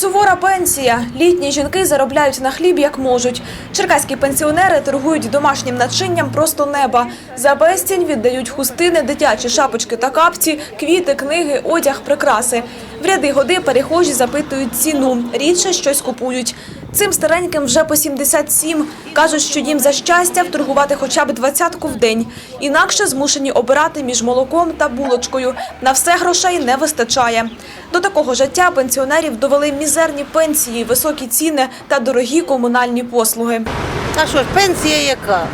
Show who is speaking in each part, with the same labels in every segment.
Speaker 1: Скоро пенсія. Літні жінки заробляють на хліб як можуть. Черкаські пенсіонери торгують домашнім начинням просто неба. За безцінь віддають хустини, дитячі шапочки та капці, квіти, книги, одяг, прикраси. В ряди годи перехожі запитують ціну, рідше щось купують. Цим стареньким вже по 77. Кажуть, що їм за щастя вторгувати хоча б двадцятку в день. Інакше змушені обирати між молоком та булочкою. На все грошей не вистачає. До такого життя пенсіонерів довели мізерні пенсії, високі ціни та дорогі комунальні послуги.
Speaker 2: А що ж, пенсія яка?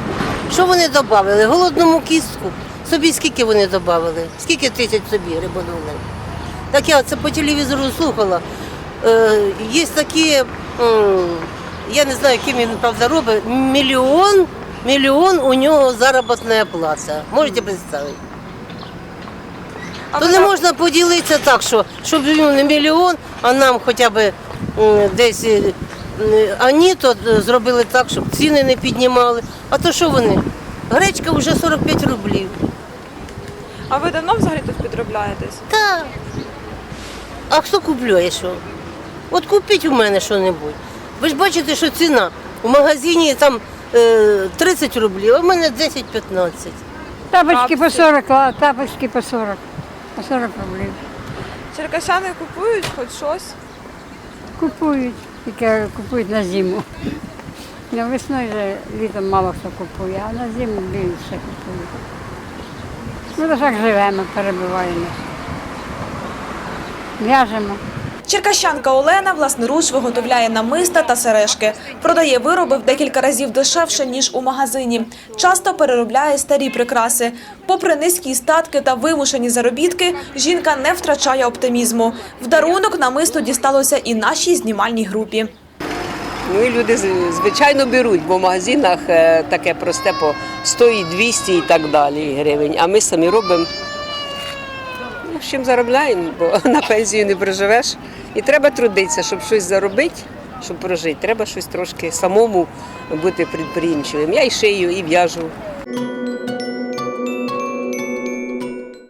Speaker 2: Що вони додали? Голодному кістку. Собі скільки вони додали? Скільки тисяч собі рибанули? Так я це по телевізору слухала. Е, є такі, я не знаю, ким він правда робить, мільйон, мільйон у нього заробітна плата. Можете представити? То не можна поділитися так, що щоб йому не мільйон, а нам хоча б десь. е, А ні, то е, зробили так, щоб ціни не піднімали. А то що вони? Гречка вже 45 рублів.
Speaker 1: А ви давно взагалі тут підробляєтесь?
Speaker 2: Та. А хто купує що? От купіть у мене що-небудь. Ви ж бачите, що ціна у магазині там е, 30 рублів, а в мене 10-15.
Speaker 3: Тапочки по 40, а тапочки по 40. По 40 рублів.
Speaker 1: Черкащани купують хоч щось.
Speaker 3: Купують, тільки купують на зиму. На весною вже літом мало хто купує, а на зиму більше купують. Ми так живемо, перебуваємо. В'яжемо.
Speaker 1: Черкащанка Олена власноруч виготовляє намиста та сережки. Продає вироби в декілька разів дешевше, ніж у магазині. Часто переробляє старі прикраси. Попри низькі статки та вимушені заробітки, жінка не втрачає оптимізму. В дарунок намисто дісталося і нашій знімальній групі.
Speaker 4: Ну і люди звичайно беруть, бо в магазинах е, таке просте по 100 і 200 і так далі гривень. А ми самі робимо. Ну, чим заробляємо, бо на пенсію не проживеш. І треба трудитися, щоб щось заробити, щоб прожити. Треба щось трошки самому бути підприємчивим. Я і шию, і в'яжу.